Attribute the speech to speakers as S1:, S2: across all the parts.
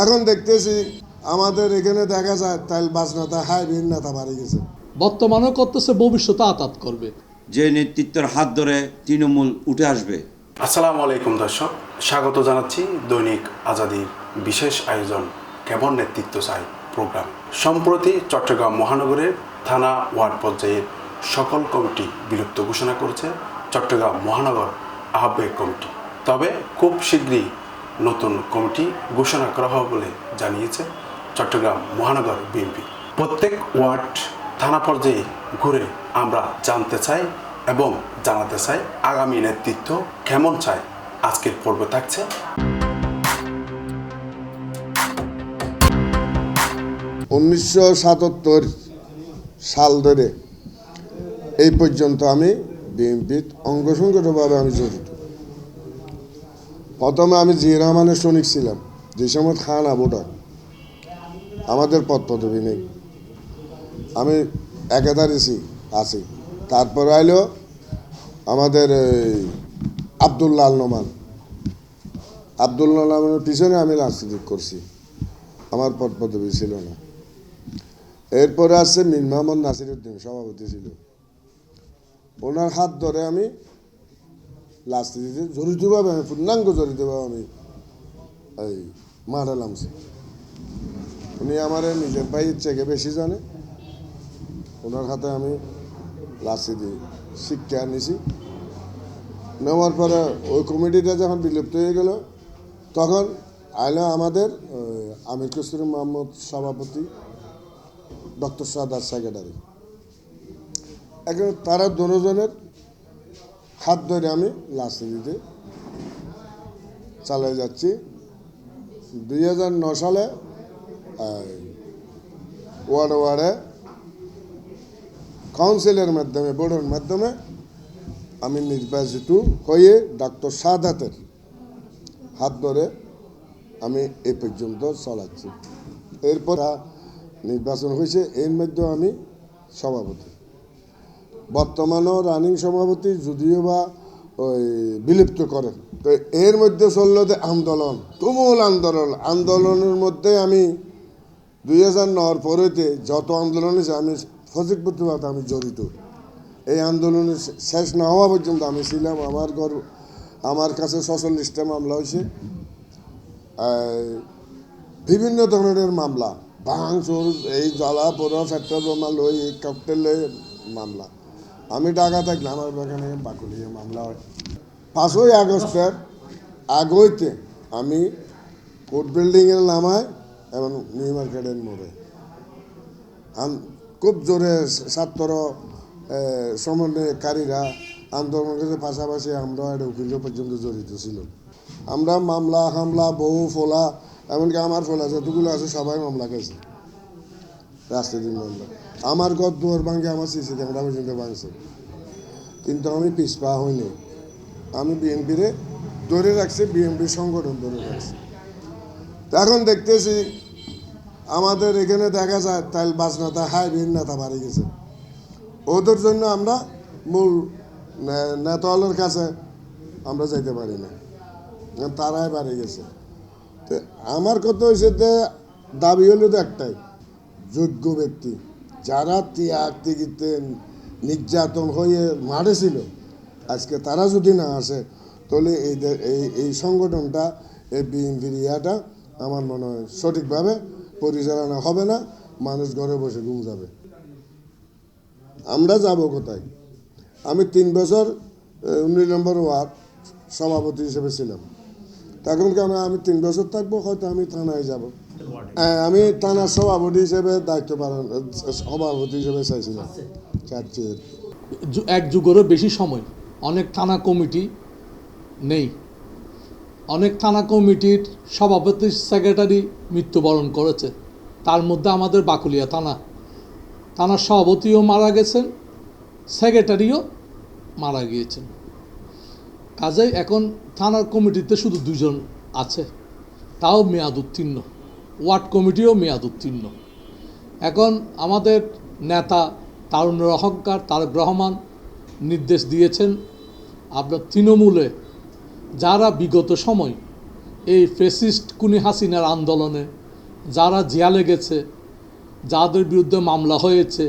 S1: এখন দেখতেছি আমাদের এখানে দেখা যায় তাইল বাজনাতা হাই ভিন নেতা বাড়ি গেছে।
S2: বর্তমানেও করতেছে ভবিষ্যতে আতাত করবে।
S3: যে নেতৃত্বের হাত ধরে তৃণমূল উঠে আসবে।
S4: আসসালামু আলাইকুম দর্শক স্বাগত জানাচ্ছি দৈনিক আজাদির বিশেষ আয়োজন কেমন নেতৃত্ব চাই প্রোগ্রাম। সম্প্রতি চট্টগ্রাম মহানগরের থানা ওয়ার্ড পর্যায়ের সকল কমিটি বিলুপ্ত ঘোষণা করেছে চট্টগ্রাম মহানগর আহ্বায়ক কমিটি। তবে খুব শীঘ্রই নতুন কমিটি ঘোষণা করা হবে বলে জানিয়েছে চট্টগ্রাম মহানগর বিএনপি। প্রত্যেক ওয়ার্ড থানা পর্যায়ে ঘুরে আমরা জানতে চাই এবং জানাতে চাই আগামী নেতৃত্ব কেমন চাই আজকের পর্ব থাকছে।
S1: উনিশশো সাতাত্তর সাল ধরে এই পর্যন্ত আমি বিএনপির অঙ্গসংগঠনভাবে আমি জড়িত। প্রথমে আমি জিয়া রহমানের সৈনিক ছিলাম যে সময় খান আবুটা আমাদের পদ পদবি নেই। আমি একাধারেছি আছি তারপর আইলো আমাদের আল নোমান। আব্দুল্লাহ নোমানের পিছনে আমি রাজনীতি করছি। আমার পদ পদবি ছিল না। এরপরে আসছে মিন মোহাম্মদ নাসির উদ্দিন সভাপতি ছিল। ওনার হাত ধরে আমি রাজনীতিতে জড়িতভাবে আমি, পূর্ণাঙ্গ জড়িতভাবে আমি, এই মারা নামছি। উনি আমার নিজের ভাইয়ের চেয়ে বেশি জানে। ওনার হাতে আমি রাজনীতি শিক্ষা নিছি। নেওয়ার পরে ওই কমিটিটা যখন বিলুপ্ত হয়ে গেল, তখন আইলো আমাদের আমির কসুর মোহাম্মদ সভাপতি, ডক্টর সাদার সেক্রেটারি। এখন তারা দুজনের হাত ধরে আমি রাজনীতিতে চালিয়ে যাচ্ছি। দুই হাজার ন সালে ওয়ার্ড ওয়ার্ডে কাউন্সিলের মাধ্যমে বোর্ডের মাধ্যমে আমি নির্বাচিত হয়ে ডক্টর সাদাতের হাত ধরে আমি এ পর্যন্ত চালাচ্ছি। এরপর নির্বাচন হয়েছে, এর মধ্যে আমি সভাপতি। বর্তমানও রানিং সভাপতি যদিও বা ওই বিলুপ্ত করেন। তো এর মধ্যে চলল যে আন্দোলন, তুমুল আন্দোলন। আন্দোলনের মধ্যে আমি দুই হাজার নর পরেতে যত আন্দোলন হয়েছে, আমি ফজিকবদ্ধভাবে আমি জড়িত। এই আন্দোলনের শেষ না হওয়া পর্যন্ত আমি ছিলাম, আমার ঘর, আমার কাছে ছচল্লিশটা মামলা হয়েছে। বিভিন্ন ধরনের মামলা, ভাঙচুর, এই জ্বালা পোড়া বোমা লই, এই ককটেল মামলা। আমি ঢাকা থাকলে আমার এখানে বাকুলিয়ে মামলা হয়। পাঁচই আগস্টের আগইতে আমি কোর্ট বিল্ডিংয়ের নামায় এবং নিউ মার্কেটের মোড়ে। খুব জোরে ছাত্র সমন্বয়কারীরা আন্দোলনের পাশাপাশি আমরা একটা উকিল পর্যন্ত জড়িত ছিল। আমরা মামলা, হামলা বহু ফোলা, এমনকি আমার ফোলা, যতগুলো আছে সবাই মামলা রাজনীতির মামলা আমার ঘর দুয়ার ভাঙে আমার সিসি ক্যামেরা পর্যন্ত ভাঙছে কিন্তু আমি পিছপা হইনি। আমি বিএনপিরে ধরে রাখছি, বিএনপির সংগঠন ধরে রাখছি। এখন দেখতেছি, আমাদের এখানে দেখা যায়, তাইল বাজনাতা হাই ভিন নেতা বাড়ি গেছে। ওদের জন্য আমরা মূল নেতাওয়ালার কাছে আমরা যাইতে পারি না। তারাই বাড়ি গেছে। তো আমার কথা হয়েছে যে, দাবি হলো তো একটাই যোগ্য ব্যক্তি। যারা ত্যাগ তিগিতে নির্যাতন হয়ে মারে ছিল আজকে তারা যদি না আসে, তাহলে এই এই সংগঠনটা, এই বিএনপির ইয়াটা আমার মনে হয় সঠিকভাবে পরিচালনা হবে না, মানুষ ঘরে বসে ঘুম যাবে। আমরা যাব কোথায়? আমি তিন বছর উনিশ নম্বর ওয়ার্ড সভাপতি হিসেবে ছিলাম। তখন কি আমি তিন বছর থাকব, হয়তো আমি থানায় যাব। আমি থানার সভাপতি হিসেবে দায়িত্ব পালন সভাপতি হিসেবে চাইছিলাম। চাচ্ছি।
S2: এক যুগেরও বেশি সময়। অনেক থানা কমিটি নেই। অনেক থানা কমিটির সভাপতি, সেক্রেটারি মৃত্যুবরণ করেছে। তার মধ্যে আমাদের বাকুলিয়া থানা। থানার সভাপতিও মারা গেছেন, সেক্রেটারিও মারা গিয়েছেন। কাজেই এখন থানার কমিটিতে শুধু দুজন আছে। তাও মেয়াদ উত্তীর্ণ। ওয়ার্ড কমিটিও মেয়াদ উত্তীর্ণ। এখন আমাদের নেতা তারুণ্যের অহংকার, তারেক রহমান নির্দেশ দিয়েছেন আপনার তৃণমূলে যারা বিগত সময় এই ফেসিস্ট কুনি হাসিনার আন্দোলনে যারা জেলে গেছে, যাদের বিরুদ্ধে মামলা হয়েছে,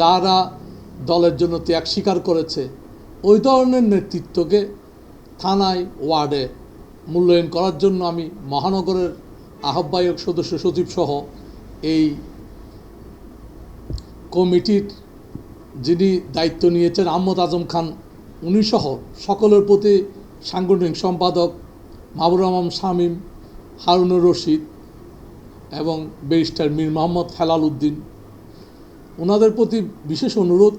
S2: যারা দলের জন্য ত্যাগ স্বীকার করেছে, ওই ধরনের নেতৃত্বকে থানায় ওয়ার্ডে মূল্যায়ন করার জন্য আমি মহানগরের আহ্বায়ক সদস্য সচিব সহ এই কমিটির যিনি দায়িত্ব নিয়েছেন আহমদ আজম খান, উনি সহ সকলের প্রতি সাংগঠনিক সম্পাদক মাহবুর রহমান শামীম হারুনুর রশিদ এবং ব্যারিস্টার মীর মোহাম্মদ হেলাল উদ্দিন। ওনাদের প্রতি বিশেষ অনুরোধ,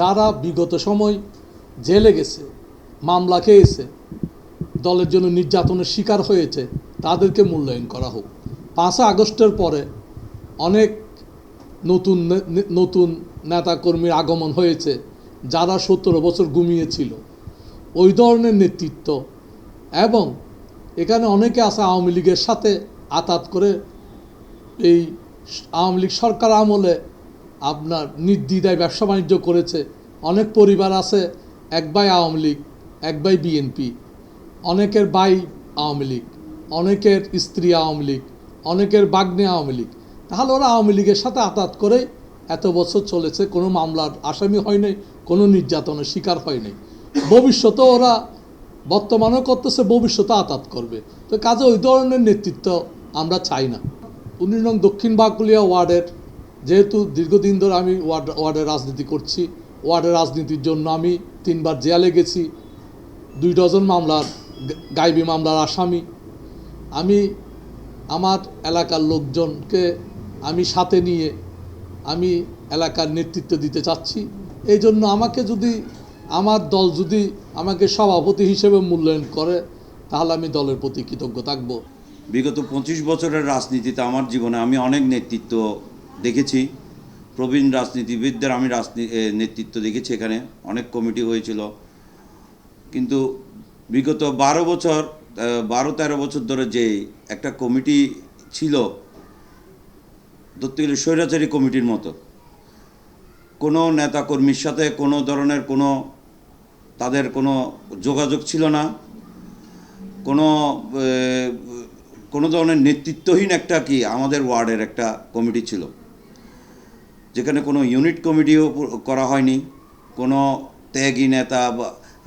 S2: যারা বিগত সময় জেলে গেছে, মামলা খেয়েছে, দলের জন্য নির্যাতনের শিকার হয়েছে তাদেরকে মূল্যায়ন করা হোক। পাঁচই আগস্টের পরে অনেক নতুন নতুন নেতাকর্মীর আগমন হয়েছে, যারা সতেরো বছর ঘুমিয়েছিল। ওই ধরনের নেতৃত্ব এবং এখানে অনেকে আছে আওয়ামী লীগের সাথে আতাত করে এই আওয়ামী লীগ সরকার আমলে আপনার নির্দ্বিধায় ব্যবসা বাণিজ্য করেছে। অনেক পরিবার আছে, এক ভাই আওয়ামী লীগ, এক ভাই বিএনপি, অনেকের ভাই আওয়ামী লীগ। অনেকের স্ত্রী আওয়ামী লীগ, অনেকের বাগ্নে আওয়ামী লীগ। তাহলে ওরা আওয়ামী লীগের সাথে আতাত করে এত বছর চলেছে, কোনো মামলার আসামি হয় নাই, কোনো নির্যাতনের শিকার হয় নাই। ভবিষ্যতে ওরা বর্তমানেও করতেছে, ভবিষ্যতে আতাত করবে। তো কাজে ওই ধরনের নেতৃত্ব আমরা চাই না। উনিশ নং দক্ষিণ বাঁকুড়িয়া ওয়ার্ডের, যেহেতু দীর্ঘদিন ধরে আমি ওয়ার্ড ওয়ার্ডের রাজনীতি করছি ওয়ার্ডের রাজনীতির জন্য আমি তিনবার জেলে গেছি, দুই ডজন মামলার গাইবি মামলার আসামি আমি আমার এলাকার লোকজনকে আমি সাথে নিয়ে আমি এলাকার নেতৃত্ব দিতে চাচ্ছি। এই জন্য আমাকে যদি আমার দল যদি আমাকে সভাপতি হিসেবে মূল্যায়ন করে, তাহলে আমি দলের প্রতি কৃতজ্ঞ থাকব।
S3: বিগত পঁচিশ বছরের রাজনীতিতে আমার জীবনে আমি অনেক নেতৃত্ব দেখেছি। প্রবীণ রাজনীতিবিদদের আমি নেতৃত্ব দেখেছি এখানে। অনেক কমিটি হয়েছিল। কিন্তু বিগত বারো বছর বারো তেরো বছর ধরে যে একটা কমিটি ছিল, ধরতে গেলে স্বৈরাচারী কমিটির মতো, কোনো নেতাকর্মীর সাথে কোনো ধরনের কোনো তাদের কোনো যোগাযোগ ছিল না, কোনো কোনো ধরনের নেতৃত্বহীন একটা কি আমাদের ওয়ার্ডের একটা কমিটি ছিল, যেখানে কোনো ইউনিট কমিটিও করা হয়নি, কোনো ত্যাগী নেতা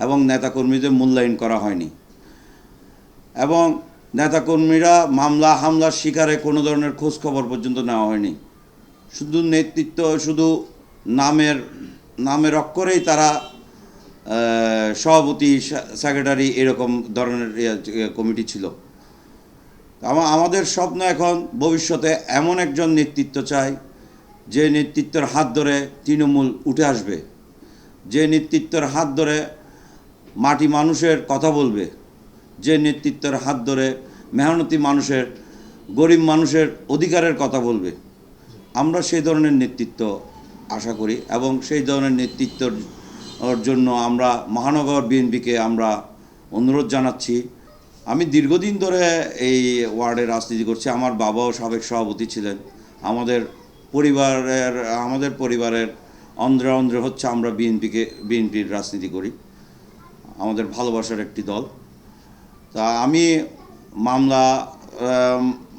S3: এবং নেতাকর্মীদের মূল্যায়ন করা হয়নি। এবং নেতাকর্মীরা মামলা, হামলার শিকারে কোনো ধরনের খোঁজখবর পর্যন্ত নেওয়া হয়নি। শুধু নেতৃত্ব, শুধু নামের নামের অক্ষরেই তারা সভাপতি, সেক্রেটারি এরকম ধরনের কমিটি ছিল। আমা- আমাদের স্বপ্ন এখন ভবিষ্যতে এমন একজন নেতৃত্ব চাই, যে নেতৃত্বের হাত ধরে তৃণমূল উঠে আসবে। যে নেতৃত্বের হাত ধরে মাটি মানুষের কথা বলবে। যে নেতৃত্বের হাত ধরে মেহনতি মানুষের, গরিব মানুষের অধিকারের কথা বলবে। আমরা সেই ধরনের নেতৃত্ব আশা করি এবং সেই ধরনের নেতৃত্বর জন্য আমরা মহানগর বিএনপিকে আমরা অনুরোধ জানাচ্ছি। আমি দীর্ঘদিন ধরে এই ওয়ার্ডে রাজনীতি করছি। আমার বাবাও সাবেক সভাপতি ছিলেন। আমাদের পরিবারের আমাদের পরিবারের অন্ধ্রে অন্ধ্রে হচ্ছে আমরা বিএনপিকে, বিএনপির রাজনীতি করি। আমাদের ভালোবাসার একটি দল। তা আমি মামলা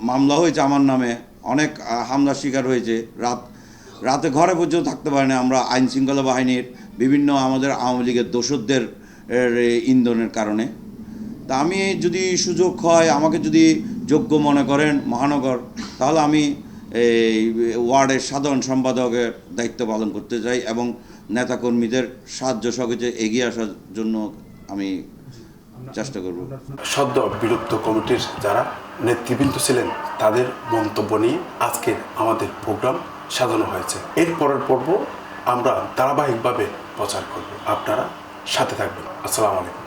S3: মামলা হয়েছে আমার নামে। অনেক হামলার শিকার হয়েছে। রাত রাতে ঘরে পর্যন্ত থাকতে পারি না আমরা আইন শৃঙ্খলা বাহিনীর বিভিন্ন আমাদের আওয়ামী লীগের এর, ইন্ধনের কারণে। তা আমি যদি সুযোগ হয় আমাকে যদি যোগ্য মনে করেন মহানগর তাহলে আমি এই ওয়ার্ডের সাধারণ সম্পাদকের দায়িত্ব পালন করতে চাই এবং নেতাকর্মীদের সাহায্য সহযোগে এগিয়ে আসার জন্য আমি চেষ্টা করব।
S4: সদ্য বিলুপ্ত কমিটির যারা নেতৃবৃন্দ ছিলেন, তাদের মন্তব্য নিয়ে আজকের আমাদের প্রোগ্রাম সাজানো হয়েছে। এর পরের পর্ব আমরা ধারাবাহিকভাবে প্রচার করব। আপনারা সাথে থাকবেন। আসসালামু আলাইকুম।